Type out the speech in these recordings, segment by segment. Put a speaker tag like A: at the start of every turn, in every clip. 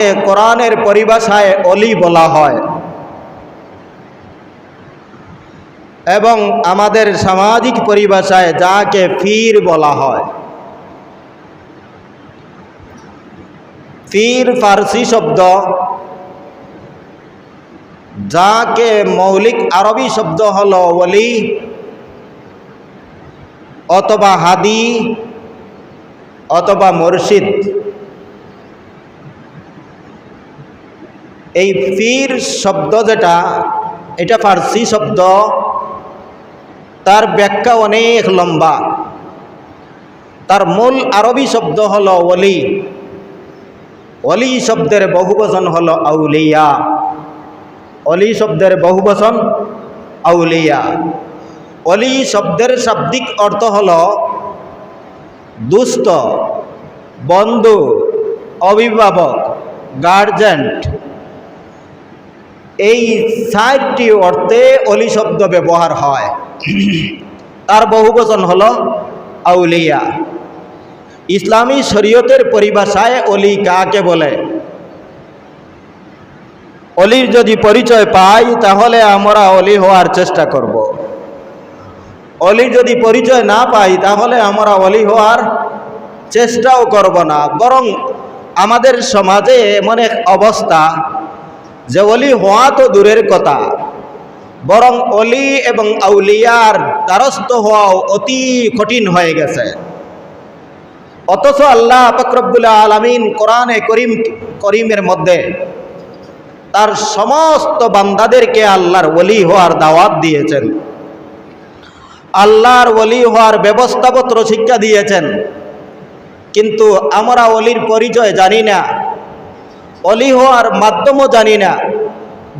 A: কোরআনের পরিভাষায় অলি বলা হয়। এবং আমাদের সামাজিক পরিভাষায় যাকে ফির বলা হয়। ফির ফার্সি শব্দ, যাকে মৌলিক আরবি শব্দ হল ওলি অথবা হাদি অথবা মুর্শিদ। এই ফির শব্দ যেটা, এটা ফার্সি শব্দ, তার ব্যাখ্যা অনেক লম্বা। তার মূল আরবি শব্দ হল ওলি। অলি শব্দের বহুবচন হল আউলিয়া। অলি শব্দের বহুবচন আউলিয়া। অলি শব্দের শাব্দিক অর্থ হল দুস্থ, বন্ধু, অভিভাবক গার্জেন্ট এই সাতটি অর্থে অলি শব্দ ব্যবহার হয়। তার বহু বহুবচন হল আউলিয়া। ইসলামী শরীয়তের পরিভাষায় অলি কাকে বলে? অলির যদি পরিচয় পাই, তাহলে আমরা অলি হওয়ার চেষ্টা করব। অলির যদি পরিচয় না পাই, তাহলে আমরা অলি হওয়ার চেষ্টাও করব না। বরং আমাদের সমাজে এমন এক অবস্থা যে অলি হওয়া তো দূরের কথা। বরং অলি এবং আউলিয়ার দ্বারস্থ হওয়াও অতি কঠিন হয়ে গেছে। অথচ আল্লাহ ফকরবুল্লা আলমিন কোরআনে করিম, করিমের মধ্যে তার সমস্ত বান্দাদেরকে আল্লাহর ওলি হওয়ার দাওয়াত দিয়েছেন। আল্লাহর ওলি হওয়ার ব্যবস্থাপত্র শিক্ষা দিয়েছেন। কিন্তু আমরা অলির পরিচয় জানি না। অলি হওয়ার মাধ্যমও জানি না।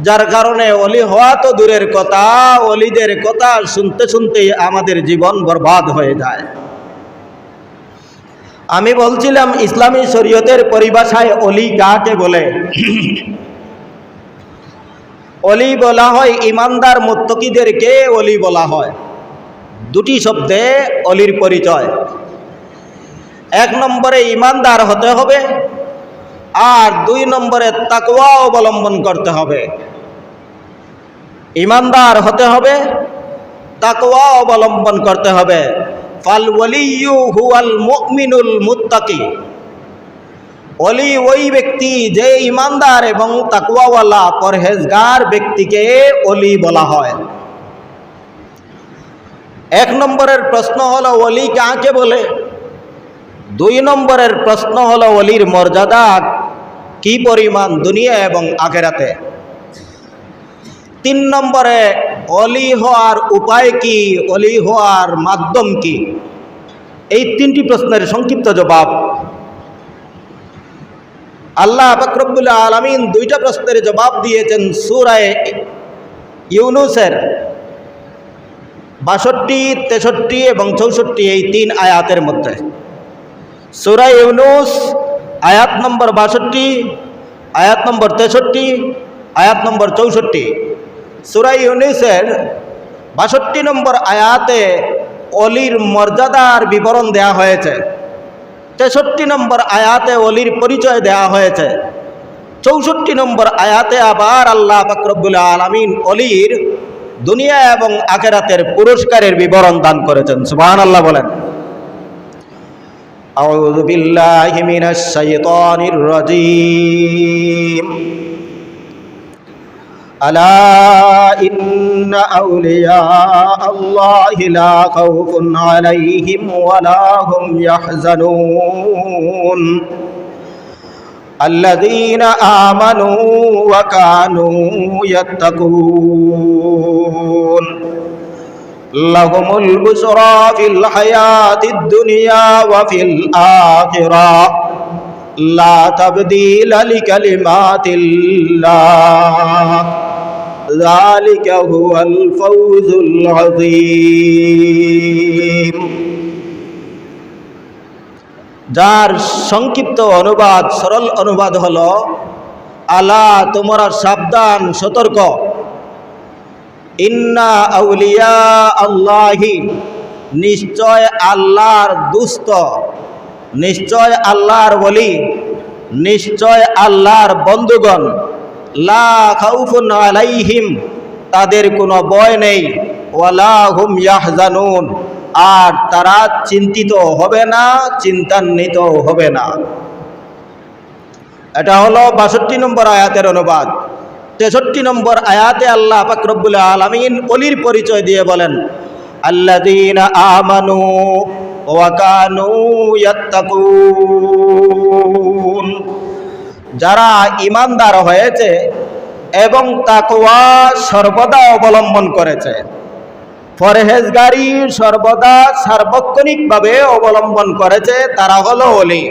A: যার কারণে অলি হওয়া তো দূরের কথা, অলিদের কথা শুনতে শুনতেই আমাদের জীবন বরবাদ হয়ে যায়। আমি বলছিলাম, ইসলামী শরীয়তের পরিভাষায় অলি কাকে বলে? অলি বলা হয় ইমানদার মুত্তকিদেরকে অলি বলা হয়। দুটি শব্দে অলির পরিচয়। এক নম্বরে ইমানদার হতে হবে আর দুই নম্বরে তাকওয়া অবলম্বন করতে হবে। ইমানদার হতে হবে তাকওয়া অবলম্বন করতে হবে। ফাল ওয়ালিয়ু হুয়াল মুমিনুল মুত্তাকি। অলি ওই ব্যক্তি যে ইমানদার এবং তাকওয়াওয়ালা, পরহেজগার ব্যক্তিকে অলি বলা হয়। এক নম্বরের প্রশ্ন হলো অলি কাকে বলে? দুই নম্বরের প্রশ্ন হলো অলির মর্যাদা কি পরিমাণ দুনিয়া এবং আখেরাতে? তিন নম্বরে, অলি হওয়ার উপায় কি? অলি হওয়ার মাধ্যম কি? এই তিনটি প্রশ্নের সংক্ষিপ্ত জবাব। আল্লাহ ফকরবুল্লা আলমিন দুইটা প্রশ্নের জবাব দিয়েছেন সুরায় ইউনুসের। বাষট্টি, তেষট্টি এবং চৌষট্টি এই তিন আয়াতের মধ্যে। সুরায় ইউনুস আয়াত নম্বর বাষট্টি, আয়াত নম্বর তেষট্টি, আয়াত নম্বর চৌষট্টি। সুরাই ইউনুসের বাষট্টি নম্বর আয়াতে অলির মর্যাদার বিবরণ দেয়া হয়েছে। তেষট্টি নম্বর আয়াতে অলির পরিচয় দেয়া হয়েছে। চৌষট্টি নম্বর আয়াতে আবার আল্লাহ ফকরবুল আলমিন অলির দুনিয়া এবং আখেরাতের পুরস্কারের বিবরণ দান করেছেন। সুবাহ আল্লাহ বলেন। أعوذ بالله من الشيطان الرجيم. ألا إن أولياء الله لا خوف عليهم ولا هم يحزنون. الذين آمنوا وكانوا يتقون. لهم البشرى في الحياة الدنيا وفي الآخرة لا تبديل لكلمات الله ذلك هو الفوز العظيم যার সংক্ষিপ্ত অনুবাদ সরল অনুবাদ হল আলা তোমরা সাবধান সতর্ক ইন্না আউলিয়া আল্লাহি, নিশ্চয় আল্লাহর দুস্থ, নিশ্চয় আল্লাহর বলি নিশ্চয় আল্লাহর বন্ধুগণ, লা খাউফুন আলাইহিম, তাদের কোনো ভয় নেই, ওয়ালা হুম ইয়াহজানুন, আর তারা চিন্তিত হবে না, চিন্তান্বিত হবে না। এটা হলো বাষট্টি নম্বর আয়াতের অনুবাদ। তেষট্টি নম্বর আয়াতে আল্লাহ ফাকরবুল আলমিন অলির পরিচয় দিয়ে বলেন আল্লাদিন আমানু ওয়াকানু যারা ইমানদার হয়েছে এবং তাকওয়া সর্বদা অবলম্বন করেছে, পরহেজগারি সর্বদা সার্বক্ষণিকভাবে অবলম্বন করেছে, তারা হলো অলি।